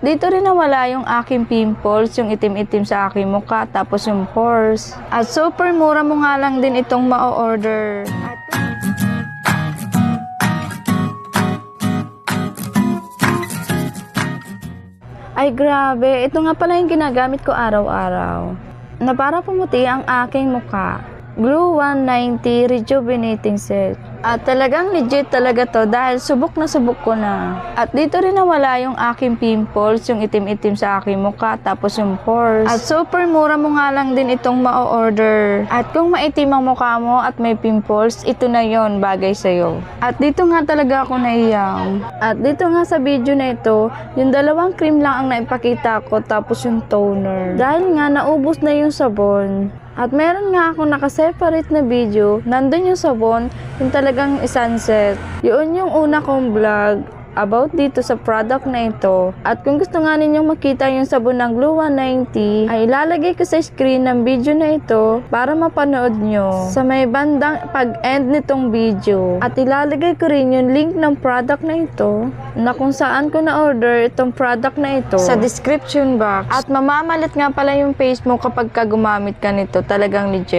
Dito rin nawala yung aking pimples, yung itim-itim sa aking mukha, tapos yung pores. At super mura mo nga lang din itong ma-order. Ay grabe, ito nga pala yung ginagamit ko araw-araw. Na para pumuti ang aking mukha. Glue 190 Rejuvenating Set. At talagang legit talaga to dahil subok na subok ko na. At dito rin nawala yung aking pimples, yung itim-itim sa aking mukha, tapos yung pores. At super mura mo nga lang din itong ma-order. At kung maitim ang mukha mo at may pimples, ito na yon bagay sa'yo. At dito nga talaga ako naiyak. At dito nga sa video na ito, yung dalawang cream lang ang naipakita ko tapos yung toner. Dahil nga naubos na yung sabon. At meron nga ako nakaseparate na video, nandun yung sabon, yung talagang sunset. Yun yung una kong vlog about dito sa product na ito. At kung gusto nga ninyong makita yung sabon ng Glue 190, ay ilalagay ko sa screen ng video na ito para mapanood nyo sa may bandang pag-end nitong video. At ilalagay ko rin yung link ng product na ito na kung saan ko na-order itong product na ito sa description box. At mamamalit nga pala yung face mo kapag ka gumamit ka nito. Talagang legit.